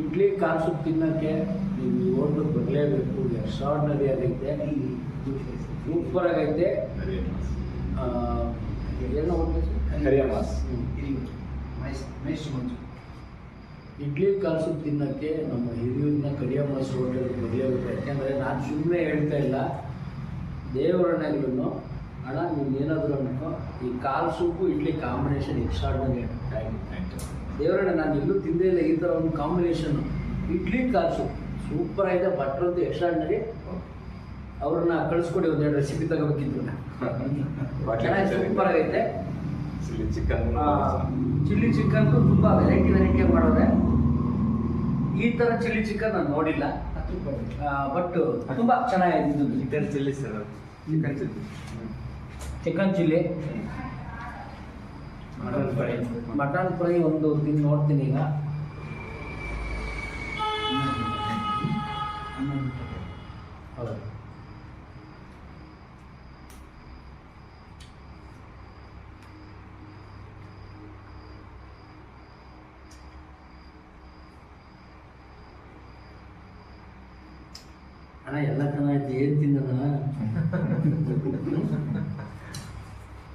Idli car soup ತಿನ್ನೋಕ್ಕೆ ನೀವು ಒಂದು ಹೋಟ್ಲಿಗೆ ಬರಲೇಬೇಕು ಎಕ್ಸ್ಟ್ರಾರ್ಡಿನರಿ ಆಗೈತೆ. ಸೂಪರ್ ಆಗೈತೆ. ಏನೋ ಹರಿಯಮಾಸ್. ಇಡ್ಲಿ ಕಾಸು ಸೂಪ್ ತಿನ್ನೋಕ್ಕೆ ನಮ್ಮ ಹಿರಿಯೂರಿನ ಮಾಸ್ ಹೋಟೆಲ್ ಬರಲೇಬೇಕು. ಯಾಕೆಂದರೆ ನಾನು ಸುಮ್ಮನೆ ಹೇಳ್ತಾ ಇಲ್ಲ. ದೇವರಣ್ಣಗಳು ಅಣ್ಣ ನೀನು ಏನಾದರೂ ಅನ್ಕೋ. ಈ ಕಾಲು ಸೂಪು ಇಡ್ಲಿ ಕಾಂಬಿನೇಷನ್ ಎಕ್ಸ್ಟ್ರಾರ್ಡಿನರಿ ಆಗಿದೆ. ದೇವರಣ್ಣ ನಾನು ಎಲ್ಲೂ ತಿಂದೇ ಇಲ್ಲ ಈ ಥರ ಒಂದು ಕಾಂಬಿನೇಷನ್ನು ಇಡ್ಲಿ ಕಾಸು ಸೂಪರ್ ಆಗಿದೆ ಬಟ್ರ್ ಅಂತೂ ಎಕ್ಸ್ಟ್ರಾಡ್ನರಿ ಅವ್ರನ್ನ ಕಳಿಸ್ಕೊಡಿ ಒಂದೆರಡು ರೆಸಿಪಿ ತಗೋಬೇಕಿದ್ರು. ಚೆನ್ನಾಗಿ ಸೂಪರ್ ಆಗೈತೆ. ಚಿಲ್ಲಿ ಚಿಕನ್ ಚಿಲ್ಲಿ ಚಿಕನ್ ತುಂಬ ವೆರೈಟಿ ವೆರೈಟಿ ಮಾಡೋದೆ. ಈ ಥರ ಚಿಲ್ಲಿ ಚಿಕನ್ ನಾನು ನೋಡಿಲ್ಲ. ಬಟ್ ತುಂಬ ಚೆನ್ನಾಗಿದೆ chicken chilli sir chicken chilli chicken chilli mutton fry mutton fry ಒಂದು ತಿಂದು ನೋಡ್ತೀನಿ ಈಗ ಹೌದು ಅಣ್ಣ ಎಲ್ಲ ಚೆನ್ನಾಗಿತ್ತು ಏನು ತಿನ್ನೋಣ